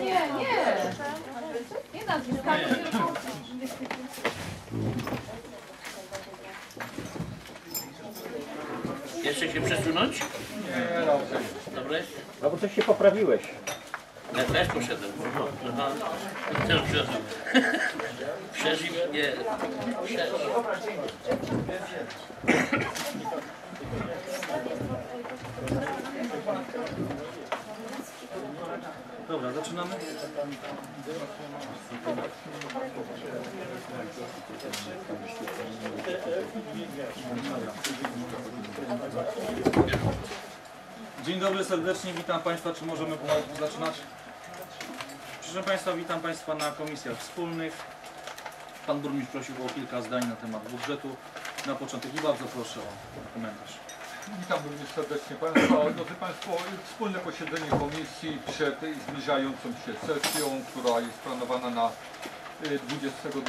Nie, nie. Nie nazwiska, tylko Jeszcze się przesunąć? Nie, dobrze. Dobre? No bo coś się poprawiłeś. Ja też poszedłem. Aha. Też przyszedłem. Przeżył, nie. Przeżył. Dobra, zaczynamy. Dzień dobry serdecznie, witam Państwa. Czy możemy zaczynać? Proszę Państwa, witam Państwa na komisjach wspólnych. Pan burmistrz prosił o kilka zdań na temat budżetu. Na początek i bardzo proszę o komentarz. Witam również serdecznie Państwa. Drodzy Państwo, wspólne posiedzenie komisji przed zbliżającą się sesją, która jest planowana na y, 22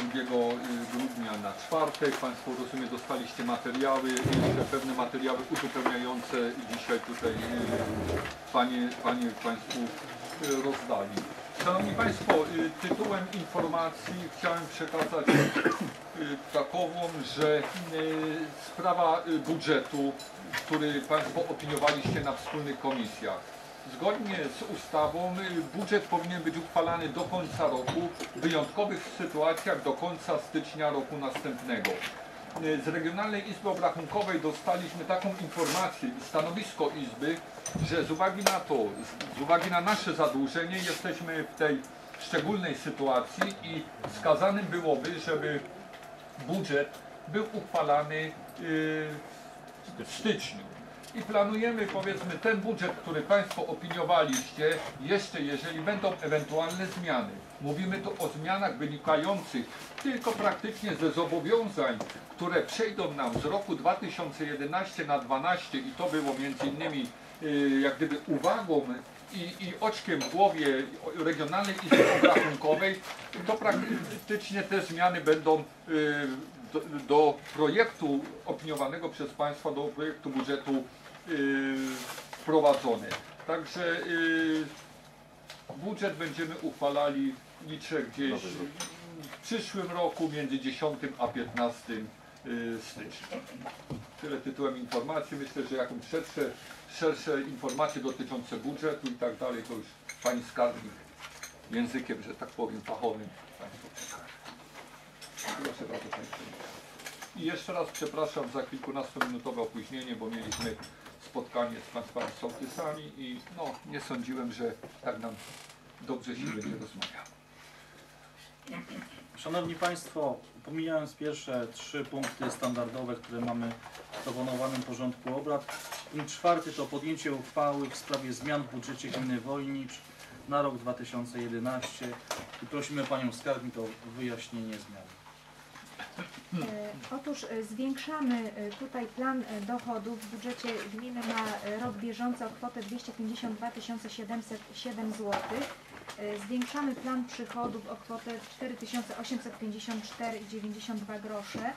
grudnia na czwartek. Państwo rozumiem dostaliście materiały, jeszcze pewne materiały uzupełniające dzisiaj tutaj y, Panie, Panie Państwu y, rozdali. Szanowni Państwo, y, tytułem informacji chciałem przekazać y, takową, że y, sprawa budżetu, który Państwo opiniowaliście na wspólnych komisjach. Zgodnie z ustawą budżet powinien być uchwalany do końca roku, w wyjątkowych sytuacjach do końca stycznia roku następnego. Y, Z Regionalnej Izby Obrachunkowej dostaliśmy taką informację i stanowisko Izby, że z uwagi na to, z- uwagi na nasze zadłużenie jesteśmy w tej szczególnej sytuacji i wskazanym byłoby, żeby budżet był uchwalany yy, w styczniu. I planujemy powiedzmy ten budżet, który Państwo opiniowaliście, jeszcze jeżeli będą ewentualne zmiany. Mówimy tu o zmianach wynikających tylko praktycznie ze zobowiązań, które przejdą nam z roku 2011 na 2012 i to było między innymi yy, jak gdyby uwagą i, i oczkiem w głowie Regionalnej Izby Obrachunkowej, to praktycznie te zmiany będą yy, do, do projektu opiniowanego przez Państwa, do projektu budżetu wprowadzone. Także yy, budżet będziemy uchwalali, liczę gdzieś w przyszłym roku między 10 a 15 yy, stycznia. Tyle tytułem informacji. Myślę, że jakąś szersze, szersze informacje dotyczące budżetu i tak dalej, to już Pani Skarbnik językiem, że tak powiem, fachowym Państwu przekaże. Proszę bardzo Państwa. I jeszcze raz przepraszam za kilkunastominutowe opóźnienie, bo mieliśmy spotkanie z Państwami sołtysami i no, nie sądziłem, że tak nam dobrze się będzie rozmawiało. Szanowni Państwo, pomijając pierwsze trzy punkty standardowe, które mamy w proponowanym porządku obrad, punkt czwarty to podjęcie uchwały w sprawie zmian w budżecie gminy Wojnicz na rok 2011 i prosimy Panią Skarbnik o wyjaśnienie zmian. E, Otóż e, zwiększamy e, tutaj plan dochodów w budżecie gminy na rok bieżący o kwotę 252 707 zł. Zwiększamy plan przychodów o kwotę 4854,92 grosze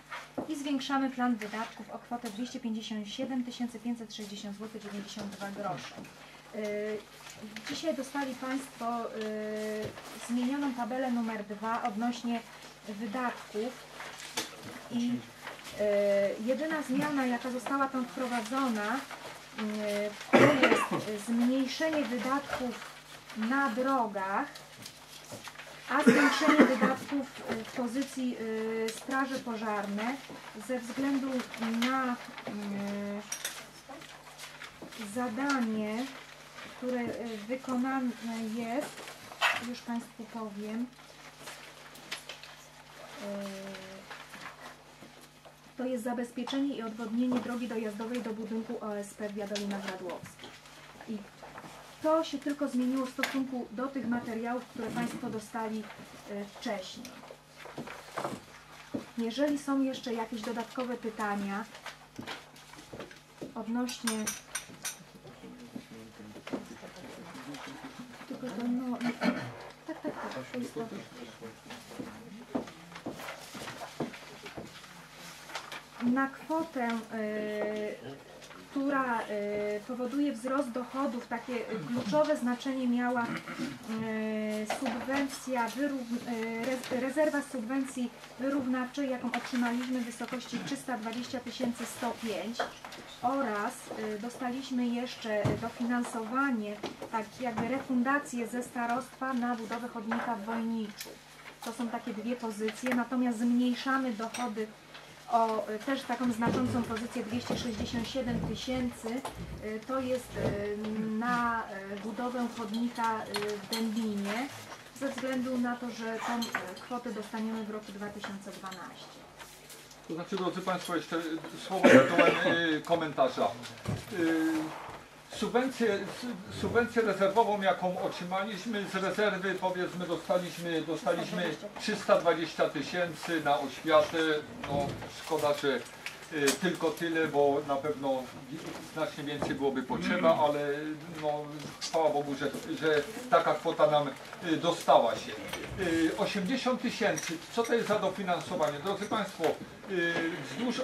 i zwiększamy plan wydatków o kwotę 257 560 zł 92 grosze. Dzisiaj dostali Państwo zmienioną tabelę numer 2 odnośnie wydatków i e, jedyna zmiana, jaka została tam wprowadzona, e, to jest zmniejszenie wydatków na drogach, a zwiększenie wydatków w pozycji e, straży pożarne ze względu na zadanie, które wykonane jest, już Państwu powiem, to jest zabezpieczenie i odwodnienie drogi dojazdowej do budynku OSP w Wiadolinach Radłowskich. I to się tylko zmieniło w stosunku do tych materiałów, które Państwo dostali e, wcześniej. Jeżeli są jeszcze jakieś dodatkowe pytania odnośnie tylko to no, tak, tak, tak, to jest to. Na kwotę która y, powoduje wzrost dochodów, takie y, kluczowe znaczenie miała y, subwencja, y, rezerwa subwencji wyrównawczej, jaką otrzymaliśmy w wysokości 320 105 oraz y, dostaliśmy jeszcze y, dofinansowanie, tak jakby refundację ze starostwa na budowę chodnika w Wojniczu. To są takie dwie pozycje, natomiast zmniejszamy dochody o y, też taką znaczącą pozycję 267 tysięcy. Y, To jest y, na budowę chodnika w Dębinie ze względu na to, że tą kwotę dostaniemy w roku 2012. To znaczy, drodzy Państwo, jeszcze słowo tytułem komentarza. Y, Subwencję, su- subwencję rezerwową, jaką otrzymaliśmy z rezerwy, powiedzmy, dostaliśmy, dostaliśmy 320 tysięcy na oświatę. No, szkoda, że y, tylko tyle, bo na pewno znacznie więcej byłoby potrzeba, ale no, chwała Bogu, że, że taka kwota nam y, dostała się. Y, 80 tysięcy, co to jest za dofinansowanie? Drodzy Państwo, y, wzdłuż y,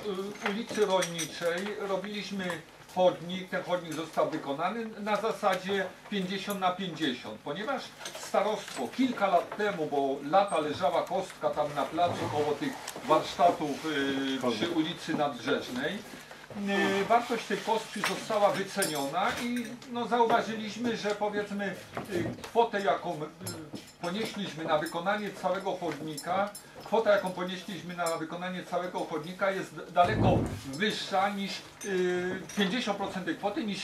ulicy Rolniczej robiliśmy chodnik, ten chodnik został wykonany na zasadzie 50 na 50, ponieważ starostwo kilka lat temu, bo lata leżała kostka tam na placu koło tych warsztatów y, przy ulicy Nadbrzeżnej, y, wartość tej kostki została wyceniona i no, zauważyliśmy, że powiedzmy y, kwotę jaką y, ponieśliśmy na wykonanie całego chodnika, kwota jaką ponieśliśmy na wykonanie całego chodnika jest daleko wyższa niż y, 50% tej kwoty niż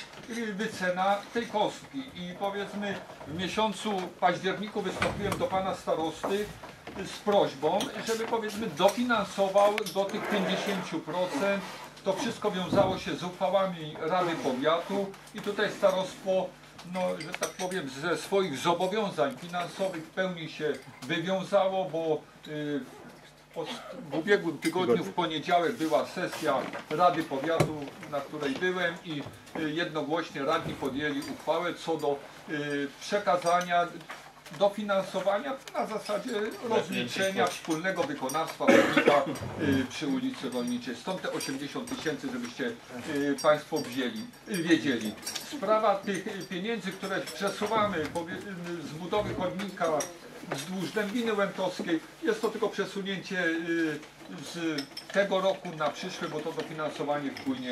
wycena tej kostki i powiedzmy w miesiącu październiku wystąpiłem do pana starosty z prośbą, żeby powiedzmy dofinansował do tych 50%. To wszystko wiązało się z uchwałami Rady Powiatu i tutaj starostwo, no, że tak powiem, ze swoich zobowiązań finansowych w pełni się wywiązało, bo y, w ubiegłym tygodniu w poniedziałek była sesja Rady Powiatu, na której byłem i y, jednogłośnie radni podjęli uchwałę co do y, przekazania dofinansowania na zasadzie rozliczenia wspólnego wykonawstwa rolnika y, przy ulicy Rolniczej. Stąd te 80 tysięcy, żebyście y, Państwo wzięli, y, wiedzieli. Sprawa tych pieniędzy, które przesuwamy powie- z budowy chodnika wzdłuż Dębiny Łętowskiej, jest to tylko przesunięcie z tego roku na przyszły, bo to dofinansowanie wpłynie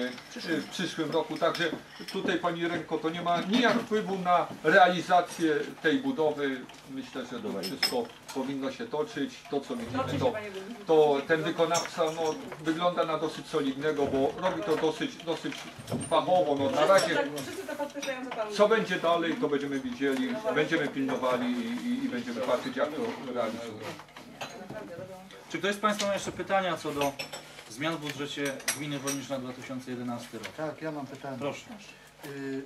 y, w przyszłym roku. Także tutaj Pani Ręko, to nie ma nijak wpływu na realizację tej budowy. Myślę, że to wszystko powinno się toczyć. To co widzimy, to, to ten wykonawca no, wygląda na dosyć solidnego, bo robi to dosyć, dosyć fachowo. No, na razie podkreślają, co będzie dalej, to będziemy widzieli, będziemy pilnowali i, i, i będziemy patrzeć jak to realizuje. Czy ktoś z Państwa ma jeszcze pytania co do zmian w budżecie gminy Wolnicz na 2011 rok? Tak, ja mam pytanie. Proszę. Y,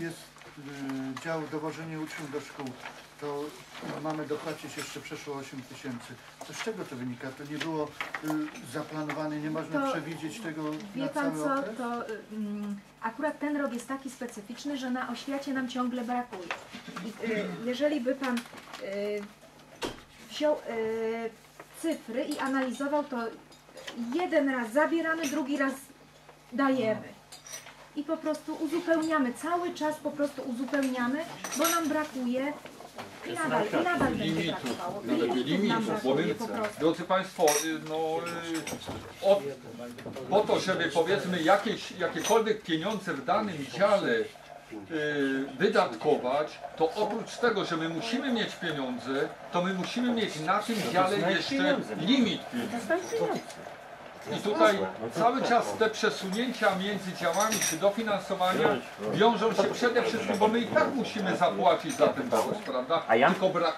Jest y, dział dowożenie uczniów do szkół. To mamy dopłacić jeszcze przeszło 8 tysięcy. To z czego to wynika? To nie było y, zaplanowane, nie można To- przewidzieć tego Wie na pan cały co, okres? to mm, akurat ten rok jest taki specyficzny, że na oświacie nam ciągle brakuje. I, jeżeli by pan wziął cyfry i analizował, to jeden raz zabieramy, drugi raz dajemy. I po prostu uzupełniamy, cały czas po prostu uzupełniamy, bo nam brakuje i nadal, i nadal będzie brakowało. Limitów nam limitów, brakuje bo po prostu. Drodzy Państwo, y, no, y, od, po to, żeby powiedzmy jakieś, jakiekolwiek pieniądze w danym dziale wydatkować, to oprócz tego, że my musimy mieć pieniądze, to my musimy mieć na tym dziale jeszcze limit. Pieniędzy. I tutaj cały czas te przesunięcia między działami czy dofinansowania wiążą się przede wszystkim, bo my i tak musimy zapłacić za ten dowóz, prawda? Tylko, brak,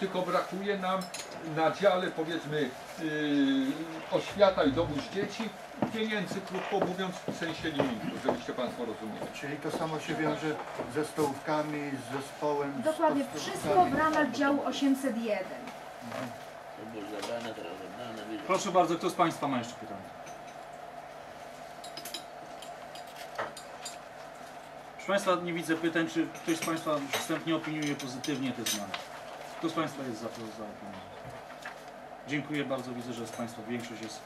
tylko brakuje nam na dziale powiedzmy yy, oświata i dowóz dzieci pieniędzy, krótko mówiąc, w sensie limitu, żebyście Państwo rozumieli. Czyli to samo się wiąże ze stołówkami, z zespołem. z Dokładnie, podstawówkami. wszystko w ramach działu 801. To było zabrane, teraz zabrane. wiecie. Proszę bardzo, kto z Państwa ma jeszcze pytanie? Proszę Państwa, nie widzę pytań, czy ktoś z Państwa wstępnie opiniuje pozytywnie te zmiany. Kto z Państwa jest za, za opinią? Dziękuję bardzo, widzę, że z Państwa większość jest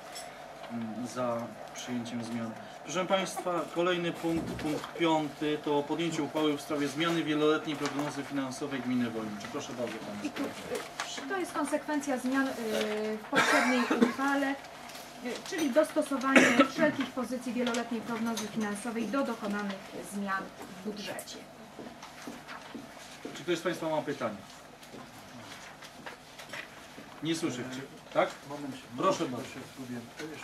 za przyjęciem zmian. Proszę Państwa, kolejny punkt, punkt piąty, to podjęcie uchwały w sprawie zmiany wieloletniej prognozy finansowej gminy Wojniczy. Proszę bardzo Pani. I tu, y, to jest konsekwencja zmian y, w poprzedniej uchwale, y, czyli dostosowanie wszelkich pozycji wieloletniej prognozy finansowej do dokonanych zmian w budżecie. Czy ktoś z Państwa ma pytanie? Nie słyszę. Czy, tak? Moment, Proszę bardzo.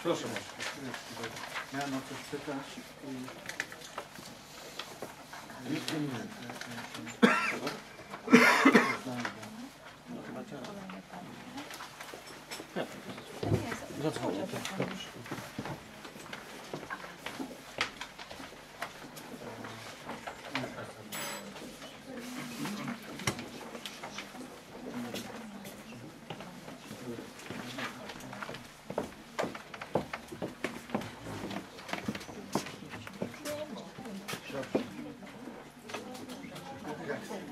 Proszę bardzo. Miałem o coś pytać i... Znajdę.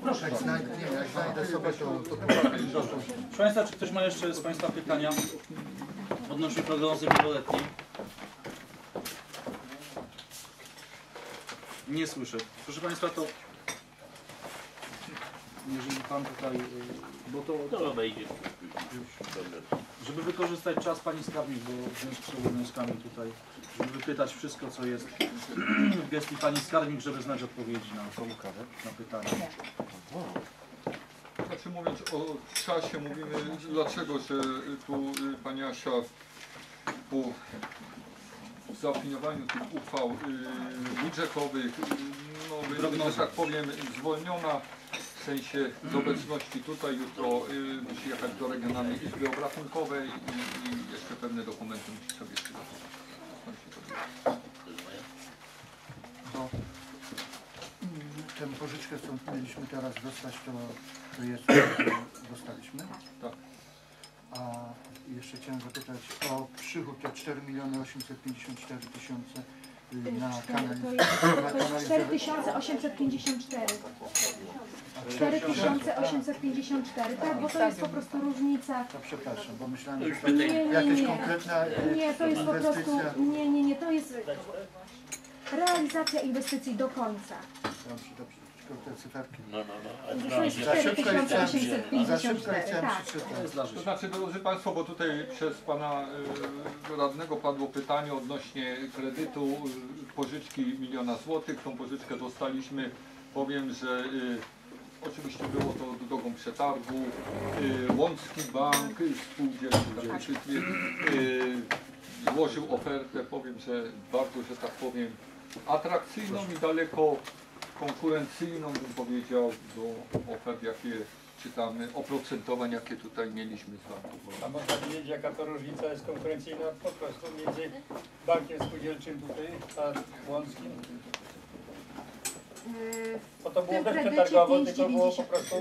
Proszę, jak znajdę, nie, jak znajdę sobie to... to Proszę Państwa, czy ktoś ma jeszcze z Państwa pytania odnośnie prognozy wieloletniej? Nie słyszę. Proszę Państwa, to jeżeli Pan tutaj, y, bo to, To wejdzie. żeby wykorzystać czas Pani Skarbnik, bo w związku z obowiązkami tutaj, żeby wypytać wszystko, co jest w gestii Pani Skarbnik, żeby znać odpowiedzi na, na pytania. Znaczy mówiąc o czasie, mówimy dlaczego, że tu y, pani Asia po zaopiniowaniu tych uchwał y, budżetowych, y, no, będzie, tak powiem, zwolniona w sensie z obecności tutaj, jutro musi jechać do Regionalnej Izby Obrachunkowej i, i jeszcze pewne dokumenty musi sobie przygotować. Stąd się to bierze. to mm, tę pożyczkę, co mieliśmy teraz dostać, to, to jest, to dostaliśmy. Tak. A jeszcze chciałem zapytać o przychód, te 4 miliony 854 tysiące y, na To kanalizację. jest, Na to jest kanalizację. 4854. A 4854, tak, bo to jest po prostu różnica. To przepraszam, bo myślałem, że to Nie, nie, jakaś nie. konkretna y, Nie, to jest po prostu, nie, nie, nie, to jest realizacja inwestycji do końca. Dobrze, tylko te cyferki. No, no, no. Za szybko chciałem, za szybko 4854, chciałem. To przeczytać. To znaczy, drodzy Państwo, bo tutaj przez Pana y, radnego padło pytanie odnośnie kredytu, y, pożyczki miliona złotych. Tą pożyczkę dostaliśmy. Powiem, że y, oczywiście było to drogą przetargu. Y, Łącki Bank Spółdzielczy złożył ofertę, powiem, że bardzo, że tak powiem, atrakcyjną i daleko konkurencyjną, bym powiedział, do ofert, jakie czytamy, oprocentowań, jakie tutaj mieliśmy z banku. A można wiedzieć jaka to różnica jest konkurencyjna po prostu między bankiem spółdzielczym tutaj a łąckim? Yy, Bo to było kredycie przetargowo, tylko było po 5,90 prostu.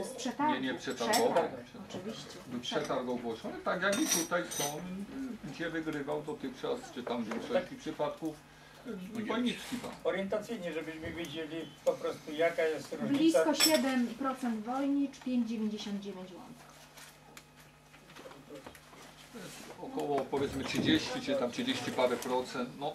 Nie, nie przetargowo. Przetarg, Oczywiście. Był przetarg ogłoszony, tak jak i tutaj są, gdzie wygrywał dotychczas, czy tam w większości przypadków, y, Wojnicki orientacyjnie, żebyśmy wiedzieli po prostu jaka jest różnica. Blisko 7% Wojnicz, 5,99 łąk. Około powiedzmy 30 czy tam 30 parę procent, no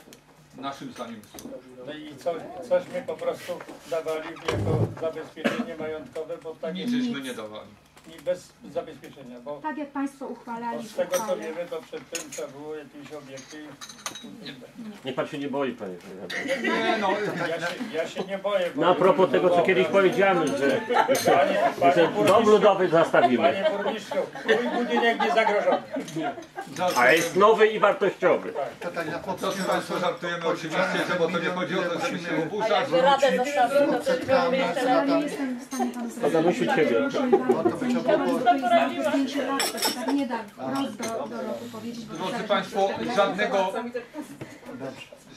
naszym zdaniem jest to No i co, cośmy po prostu dawali jako zabezpieczenie majątkowe, bo tak Nic jest żeśmy nie dawali. I bez zabezpieczenia, bo Tak jak Państwo bo uchwalali z w tego co uchwale. wiemy to przed tym trzeba było jakieś obiekty. Niech pan się nie boi, panie prezydencie. Nie no, Ja się, ja się nie boję. bo- No a propos tego, co kiedyś powiedziałem, że, Panie, panie, że dom burmistrzu, ludowy zastawimy. panie burmistrzu, mój budynek nie zagrożony. A jest nowy i wartościowy. To tak na Drodzy Państwo, żartujemy oczywiście, że bo to nie chodzi o to, żeby się oburzać. radę zostawił, to też jeszcze Ale nie jestem w stanie ciebie. No się tak nie da wprost do, do roku powiedzieć. bo to Drodzy Państwo, żadnego,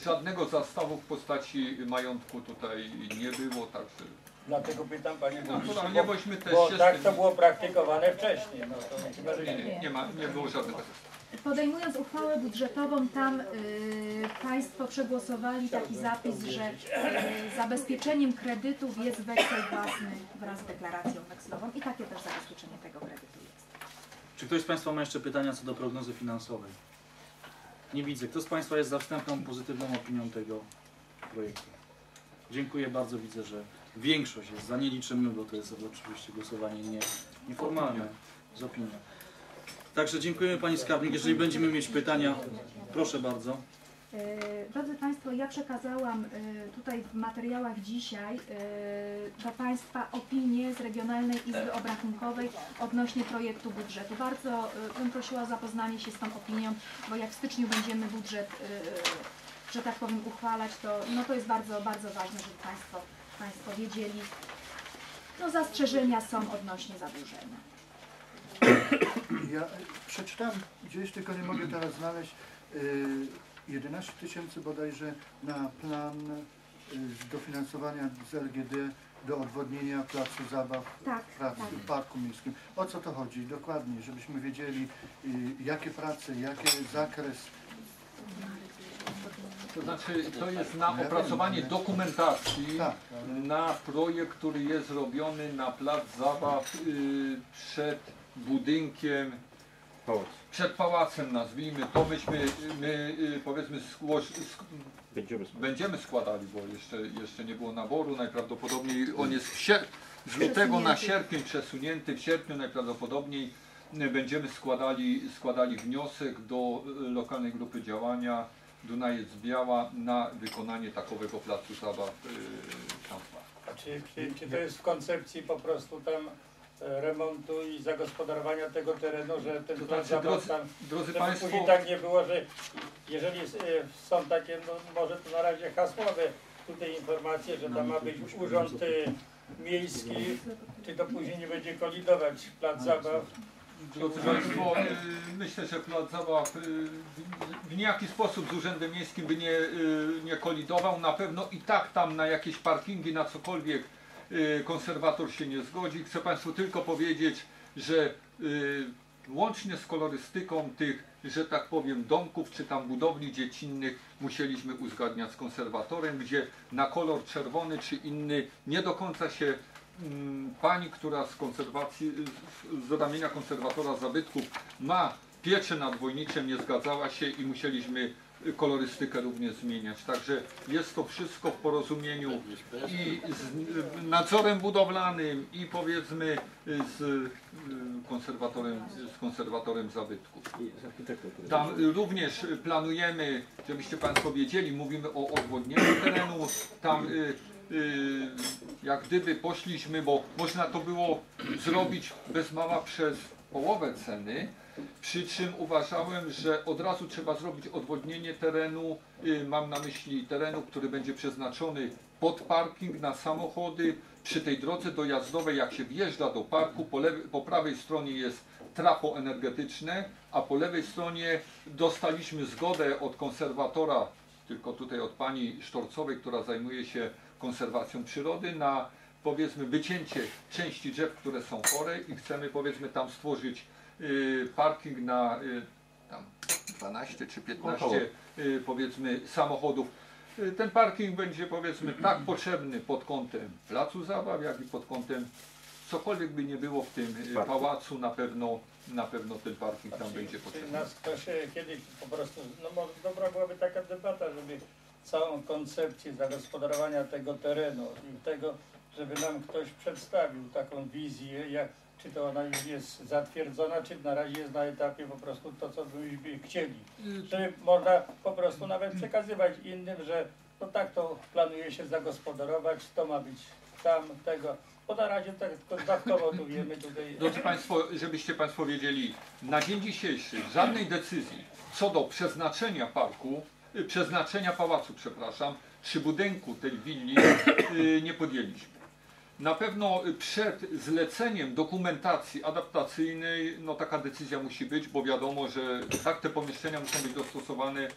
żadnego zastawu w postaci majątku tutaj nie było, także Dlatego pytam panie burmistrzu, naturalnie bo, bo tak to było praktykowane wcześniej. No to Nie, nie, nie, ma, nie było żadnego zastawu. Podejmując uchwałę budżetową, tam y, Państwo przegłosowali taki zapis, że y, zabezpieczeniem kredytów jest weksel własny wraz z deklaracją wekslową i takie też zabezpieczenie tego kredytu jest. Czy ktoś z Państwa ma jeszcze pytania co do prognozy finansowej? Nie widzę. Kto z Państwa jest za wstępną pozytywną opinią tego projektu? Dziękuję bardzo. Widzę, że większość jest za. Nie liczymy, bo to jest oczywiście głosowanie nie, nieformalne z opinią. Także dziękujemy Pani Skarbnik. Jeżeli będziemy mieć pytania, proszę bardzo. E, Drodzy Państwo, ja przekazałam e, tutaj w materiałach dzisiaj e, do Państwa opinię z Regionalnej Izby Obrachunkowej odnośnie projektu budżetu. Bardzo bym prosiła o zapoznanie się z tą opinią, bo jak w styczniu będziemy budżet, że tak powiem, uchwalać, to, no to jest bardzo, bardzo ważne, żeby Państwo, państwo wiedzieli. No zastrzeżenia są odnośnie zadłużenia. Ja y, przeczytałem gdzieś, tylko nie mogę teraz znaleźć, y, 11 tysięcy bodajże na plan y, dofinansowania z LGD do odwodnienia placu zabaw Tak, pracy tak. w Parku Miejskim. O co to chodzi dokładnie, żebyśmy wiedzieli jakie prace, jaki zakres. To znaczy, to jest na opracowanie nie? dokumentacji Tak, ale na projekt, który jest robiony na plac zabaw y, przed budynkiem, Pałac. przed pałacem nazwijmy to. Myśmy, my y, powiedzmy skłoś, sk, Będziemy sprawdzać. będziemy składali, bo jeszcze, jeszcze nie było naboru, najprawdopodobniej on jest w sier- z lutego na sierpień przesunięty, w sierpniu najprawdopodobniej y, będziemy składali, składali wniosek do y, lokalnej grupy działania Dunajec Biała na wykonanie takowego placu zabaw y, tam w parku. Czy, czy, czy to jest w koncepcji po prostu tam remontu i zagospodarowania tego terenu, że ten To znaczy, drodzy, tam drodzy Państwo, później tak nie było, że jeżeli e, są takie, no może to na razie hasłowe tutaj informacje, że tam ma być urząd e, miejski, czy to później nie będzie kolidować plac zabaw. Drodzy Państwo, myślę, że plac zabaw w- niejaki sposób z Urzędem Miejskim by nie, nie kolidował. Na pewno i tak tam na jakieś parkingi, na cokolwiek konserwator się nie zgodzi. Chcę Państwu tylko powiedzieć, że y, łącznie z kolorystyką tych, że tak powiem, domków czy tam budowli dziecinnych musieliśmy uzgadniać z konserwatorem, gdzie na kolor czerwony czy inny nie do końca się mm, pani, która z konserwacji, z, ramienia konserwatora zabytków ma piecze nad nie zgadzała się i musieliśmy y, kolorystykę również zmieniać. Także jest to wszystko w porozumieniu i z nadzorem budowlanym i powiedzmy z y, konserwatorem, z konserwatorem zabytków. Tam również planujemy, żebyście Państwo wiedzieli, mówimy o odwodnieniu terenu. Tam y, y, jak gdyby poszliśmy, bo można to było zrobić bez mała przez połowę ceny. Przy czym uważałem, że od razu trzeba zrobić odwodnienie terenu. y, Mam na myśli terenu, który będzie przeznaczony pod parking na samochody. Przy tej drodze dojazdowej, jak się wjeżdża do parku, po, lewej, po prawej stronie jest trapo energetyczne, a po lewej stronie dostaliśmy zgodę od konserwatora, tylko tutaj od pani Sztorcowej, która zajmuje się konserwacją przyrody, na powiedzmy wycięcie części drzew, które są chore i chcemy powiedzmy tam stworzyć parking na y, tam 12 czy 15 y, powiedzmy samochodów. Y, Ten parking będzie powiedzmy tak potrzebny pod kątem placu zabaw, jak i pod kątem cokolwiek by nie było w tym y, Parku. pałacu, na pewno, na pewno ten parking tam będzie Czy potrzebny. nas ktoś e, kiedyś po prostu, no może dobra byłaby taka debata, żeby całą koncepcję zagospodarowania tego terenu i tego, żeby nam ktoś przedstawił taką wizję, jak, czy to ona już jest zatwierdzona, czy na razie jest na etapie po prostu to, co byśmy chcieli. Żeby można po prostu nawet przekazywać innym, że no tak to planuje się zagospodarować, to ma być tam, tego. Bo na razie tak tylko dawkowo tu wiemy tutaj. Drodzy Państwo, żebyście Państwo wiedzieli, na dzień dzisiejszy żadnej decyzji co do przeznaczenia parku, y, przeznaczenia pałacu, przepraszam, czy budynku tej willi y, nie podjęliśmy. Na pewno przed zleceniem dokumentacji adaptacyjnej, no taka decyzja musi być, bo wiadomo, że tak te pomieszczenia muszą być dostosowane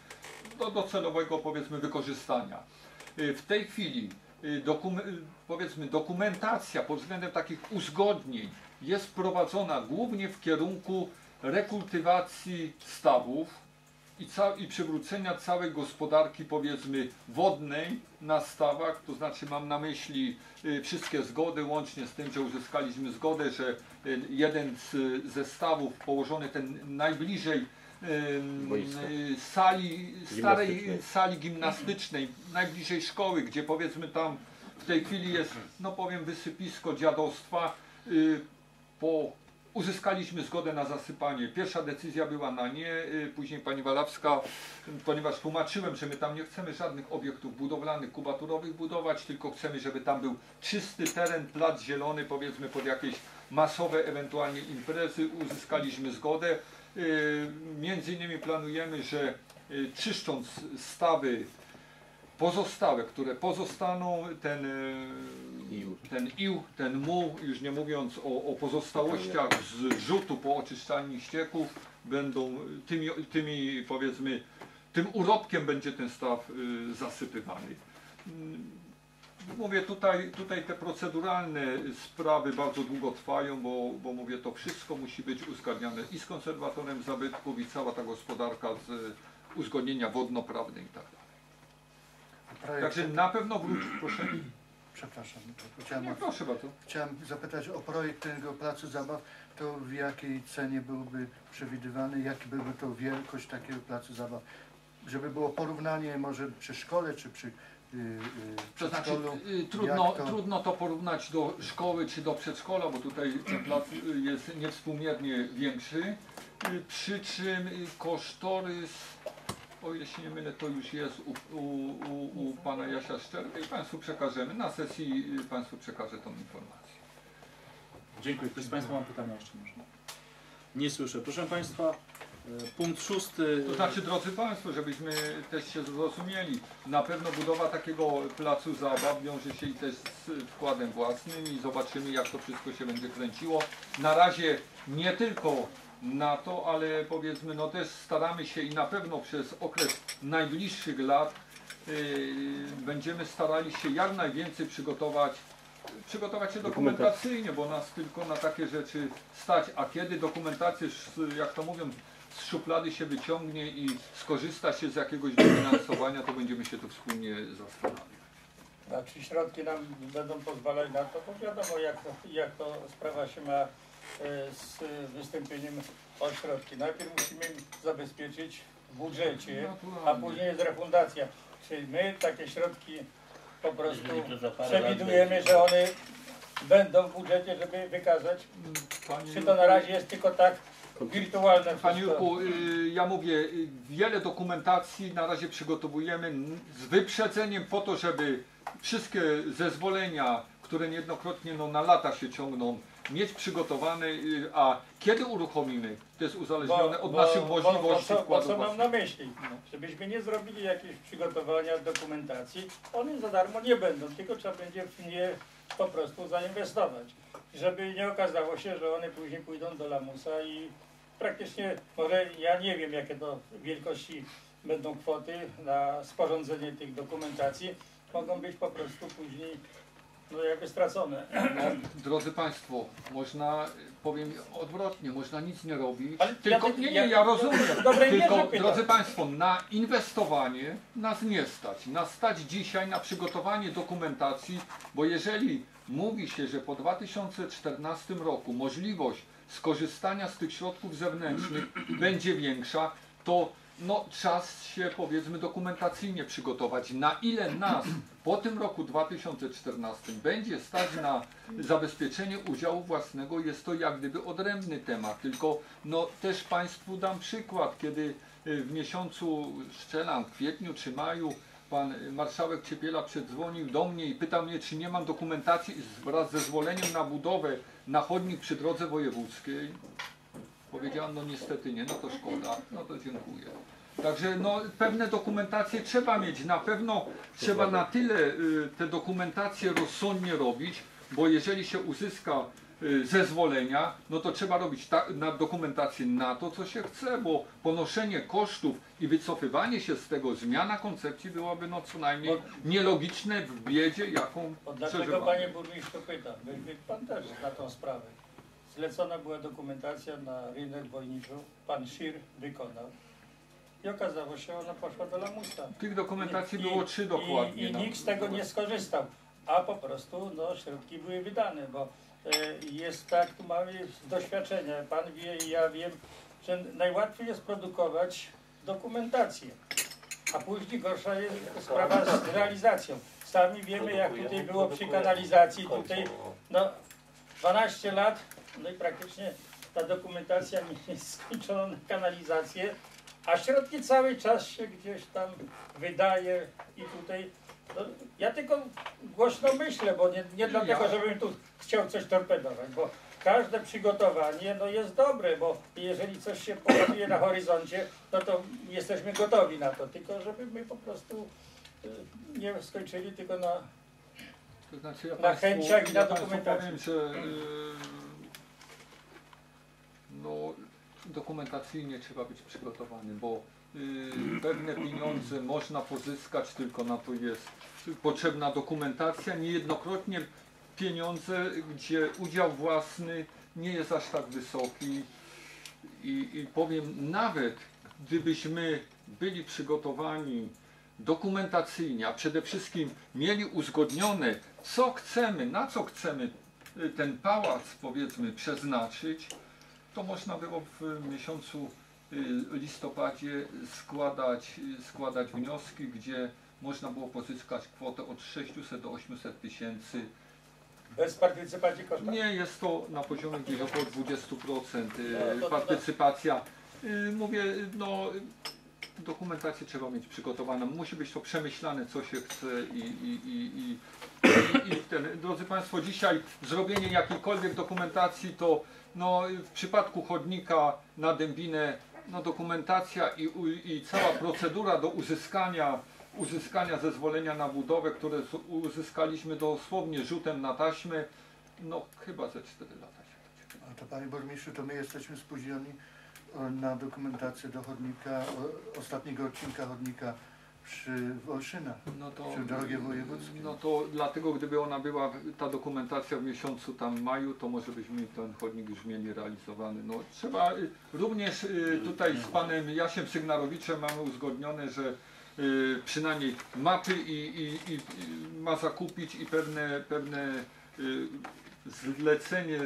do docelowego powiedzmy wykorzystania. W tej chwili y, dokum, powiedzmy dokumentacja pod względem takich uzgodnień jest prowadzona głównie w kierunku rekultywacji stawów i, ca- i przywrócenia całej gospodarki powiedzmy wodnej na stawach, to znaczy mam na myśli y, wszystkie zgody łącznie z tym, że uzyskaliśmy zgodę, że y, jeden z, ze stawów położony ten najbliżej Boisko. y, sali, starej Gimnastycznej. sali gimnastycznej, najbliżej szkoły, gdzie powiedzmy tam w tej chwili jest, no powiem, wysypisko dziadostwa. Po, uzyskaliśmy zgodę na zasypanie. Pierwsza decyzja była na nie, y, później pani Walawska, ponieważ tłumaczyłem, że my tam nie chcemy żadnych obiektów budowlanych, kubaturowych budować, tylko chcemy, żeby tam był czysty teren, plac zielony, powiedzmy pod jakieś masowe ewentualnie imprezy. Uzyskaliśmy zgodę. Y, Między innymi planujemy, że y, czyszcząc stawy pozostałe, które pozostaną, ten, y, Ił. ten ił, ten muł, już nie mówiąc o, o pozostałościach z rzutu po oczyszczalni ścieków, będą tymi, tymi powiedzmy, tym urobkiem będzie ten staw y, zasypywany. Mm, Mówię, tutaj, tutaj te proceduralne sprawy bardzo długo trwają, bo, bo mówię, to wszystko musi być uzgadniane i z konserwatorem zabytków i cała ta gospodarka z uzgodnienia wodnoprawne i tak dalej. Projekt, Także na pewno wróci, proszę. przepraszam, chciałem, Nie, proszę bardzo. chciałem zapytać o projekt tego placu zabaw, to w jakiej cenie byłby przewidywany, jaki byłby to wielkość takiego placu zabaw, żeby było porównanie może przy szkole, czy przy y, y, To znaczy, przedszkolu. y, trudno, to- trudno to porównać do szkoły czy do przedszkola, bo tutaj ten plac y, jest niewspółmiernie większy. Y, Przy czym kosztorys, o ile się nie mylę, to już jest u, u, u, u pana Jasia Szczerka i Państwu przekażemy. Na sesji y, Państwu przekażę tą informację. Dziękuję. Ktoś z Państwa ma pytania jeszcze można? Nie słyszę. Proszę Państwa, e, punkt szósty. To znaczy, drodzy Państwo, żebyśmy też się zrozumieli, na pewno budowa takiego placu zabaw wiąże się i też z wkładem własnym i zobaczymy jak to wszystko się będzie kręciło. Na razie nie tylko na to, ale powiedzmy, no też staramy się i na pewno przez okres najbliższych lat yy, będziemy starali się jak najwięcej przygotować przygotować się dokumentacyjnie, bo nas tylko na takie rzeczy stać, a kiedy dokumentację, jak to mówią, z szuflady się wyciągnie i skorzysta się z jakiegoś dofinansowania, to będziemy się tu wspólnie zastanawiać. A czy środki nam będą pozwalać na to? Bo wiadomo, jak to, jak to sprawa się ma e, z wystąpieniem o środki. Najpierw musimy zabezpieczyć w budżecie, a później jest refundacja. Czyli my takie środki po prostu przewidujemy, że one będą w budżecie, żeby wykazać. Czy to na razie jest tylko tak wirtualne Panie wszystko? Jurku, y, ja mówię, y, wiele dokumentacji na razie przygotowujemy z wyprzedzeniem po to, żeby wszystkie zezwolenia, które niejednokrotnie no, na lata się ciągną, mieć przygotowane, y, a kiedy uruchomimy, to jest uzależnione od naszych możliwości bo, bo, co, bo wkładu co mam na myśli? Żebyśmy nie zrobili jakichś przygotowania dokumentacji, one za darmo nie będą, tylko trzeba będzie w nie po prostu zainwestować. Żeby nie okazało się, że one później pójdą do lamusa i praktycznie, może ja nie wiem jakie to wielkości będą kwoty na sporządzenie tych dokumentacji, mogą być po prostu później no jakby stracone. Drodzy Państwo, można, powiem odwrotnie, można nic nie robić, Ale tylko, ja- nie, nie, ja- ja rozumiem, tylko drodzy Państwo, na inwestowanie nas nie stać, nas stać dzisiaj na przygotowanie dokumentacji, bo jeżeli mówi się, że po 2014 roku możliwość skorzystania z tych środków zewnętrznych będzie większa, to no, czas się powiedzmy dokumentacyjnie przygotować. Na ile nas po tym roku 2014 będzie stać na zabezpieczenie udziału własnego, jest to jak gdyby odrębny temat. Tylko no, też Państwu dam przykład, kiedy y, w miesiącu strzelam, kwietniu czy maju pan marszałek Ciepiela przedzwonił do mnie i pytał mnie, czy nie mam dokumentacji wraz ze zezwoleniem na budowę na chodnik przy drodze wojewódzkiej. Powiedziałem, no niestety nie, no to szkoda, no to dziękuję. Także no, pewne dokumentacje trzeba mieć. Na pewno trzeba na tyle y, te dokumentacje rozsądnie robić, bo jeżeli się uzyska y, zezwolenia, no to trzeba robić ta, na dokumentację na to, co się chce, bo ponoszenie kosztów i wycofywanie się z tego, zmiana koncepcji byłaby no co najmniej nielogiczne w biedzie, jaką Bo dlaczego przeżywamy. panie burmistrzu pytam? Pan też na tą sprawę. Zlecona była dokumentacja na rynek wojniczu, pan Szir wykonał i okazało się, ona poszła do lamusa. Tych dokumentacji I- było trzy dokładnie. I, i no. nikt z tego nie skorzystał, a po prostu no, środki były wydane, bo e, jest tak, tu mamy z doświadczenia, pan wie i ja wiem, że najłatwiej jest produkować dokumentację, a później gorsza jest sprawa z realizacją. Sami wiemy, jak tutaj było przy kanalizacji, tutaj no, 12 lat, no i praktycznie ta dokumentacja nie jest skończona na kanalizację, a środki cały czas się gdzieś tam wydaje i tutaj, no, ja tylko głośno myślę, bo nie, nie dlatego, żebym tu chciał coś torpedować, bo każde przygotowanie no, jest dobre, bo jeżeli coś się pokazuje na horyzoncie, no to jesteśmy gotowi na to, tylko żeby my po prostu y, nie skończyli tylko na To znaczy ja Na państwu- chęciach i na ja dokumentacji. powiem, że yy, no, dokumentacyjnie trzeba być przygotowanym, bo yy, pewne pieniądze można pozyskać, tylko na to jest potrzebna dokumentacja. Niejednokrotnie pieniądze, gdzie udział własny nie jest aż tak wysoki. I, i powiem, nawet gdybyśmy byli przygotowani dokumentacyjnie, a przede wszystkim mieli uzgodnione, co chcemy, na co chcemy y, ten pałac, powiedzmy, przeznaczyć, to można było w miesiącu y, listopadzie składać, składać wnioski, gdzie można było pozyskać kwotę od 600 do 800 tysięcy. bez partycypacji koszta. Nie jest to na poziomie gdzieś około 20% y, No, partycypacja. Y, Mówię, no dokumentację trzeba mieć przygotowaną. Musi być to przemyślane, co się chce i, i, i, i, i ten. Drodzy Państwo, dzisiaj zrobienie jakiejkolwiek dokumentacji to no, w przypadku chodnika na Dębinę no, dokumentacja i, i cała procedura do uzyskania, uzyskania zezwolenia na budowę, które uzyskaliśmy dosłownie rzutem na taśmę, no chyba ze 4 lata się to. A to panie burmistrzu, to my jesteśmy spóźnioni o, na dokumentację do chodnika, o, ostatniego odcinka chodnika przy Wolszynach. No to, Przy drogie wojewódzkie. No to dlatego gdyby ona była, ta dokumentacja w miesiącu tam maju, to może byśmy ten chodnik już mieli realizowany. No trzeba y, również y, tutaj z panem Jasiem Sygnarowiczem mamy uzgodnione, że y, przynajmniej mapy i, i, i, ma zakupić i pewne, pewne zlecenie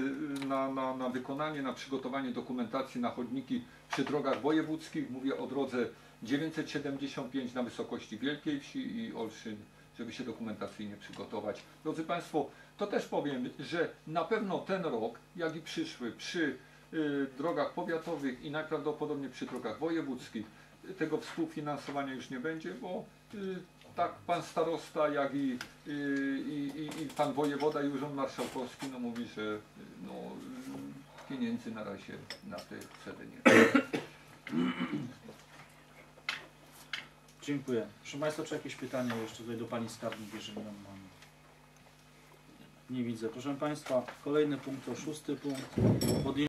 na, na, na wykonanie, na przygotowanie dokumentacji na chodniki przy drogach wojewódzkich. Mówię o drodze 975 na wysokości Wielkiej Wsi i Olszyn, żeby się dokumentacyjnie przygotować. Drodzy Państwo, to też powiem, że na pewno ten rok, jak i przyszły, przy y, drogach powiatowych i najprawdopodobniej przy drogach wojewódzkich, tego współfinansowania już nie będzie, bo y, tak pan starosta, jak i, y, i, i, i pan wojewoda i urząd marszałkowski no, mówi, że no, pieniędzy na razie na te cele nie ma. Dziękuję. Proszę Państwa, czy jakieś pytania jeszcze tutaj do Pani Skarbnik, jeżeli ją mamy? Nie widzę. Proszę Państwa, kolejny punkt to szósty punkt. Podjęcie